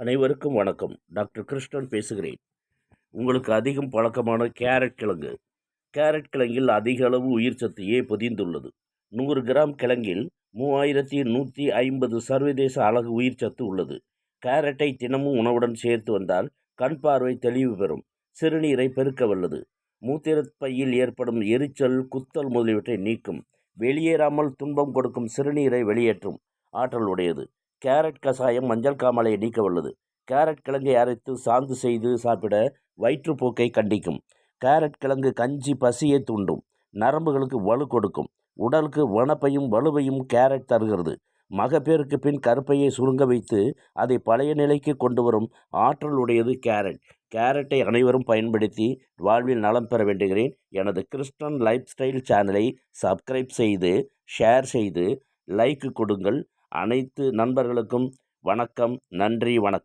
அனைவருக்கும் வணக்கம். டாக்டர் கிருஷ்ணன் பேசுகிறேன். உங்களுக்கு அதிகம் பழக்கமான கேரட் கிழங்கு. கேரட் கிழங்கில் அதிக அளவு உயிர் சத்தையே பொதிந்துள்ளது. நூறு கிராம் கிழங்கில் மூவாயிரத்தி நூற்றி ஐம்பது சர்வதேச அழகு உயிர் சத்து உள்ளது. கேரட்டை தினமும் உணவுடன் சேர்த்து வந்தால் கண் பார்வை தெளிவு பெறும். சிறுநீரை பெருக்க வல்லது. மூத்திரப்பையில் ஏற்படும் எரிச்சல் குத்தல் முதலியவற்றை நீக்கும். வெளியேறாமல் துன்பம் கொடுக்கும் சிறுநீரை வெளியேற்றும். ஆற்றல் உடையது. கேரட் கசாயம் மஞ்சள் காமாலையை நீக்க வல்லது. கேரட் கிழங்கை அரைத்து சாந்து செய்து சாப்பிட வயிற்றுப்போக்கை கண்டிக்கும். கேரட் கிழங்கு கஞ்சி பசியை தூண்டும். நரம்புகளுக்கு வலு கொடுக்கும். உடலுக்கு வனப்பையும் வலுவையும் கேரட் தருகிறது. மகப்பேருக்கு பின் கருப்பையை சுருங்க வைத்து அதை பழைய நிலைக்கு கொண்டு வரும் ஆற்றல் உடையது கேரட். கேரட்டை அனைவரும் பயன்படுத்தி வாழ்வில் நலம் பெற வேண்டுகிறேன். எனது கிறிஸ்டன் லைஃப் ஸ்டைல் சேனலை சப்ஸ்கிரைப் செய்து ஷேர் செய்து லைக்கு கொடுங்கள். அனைத்து நண்பர்களுக்கும் வணக்கம். நன்றி வணக்கம்.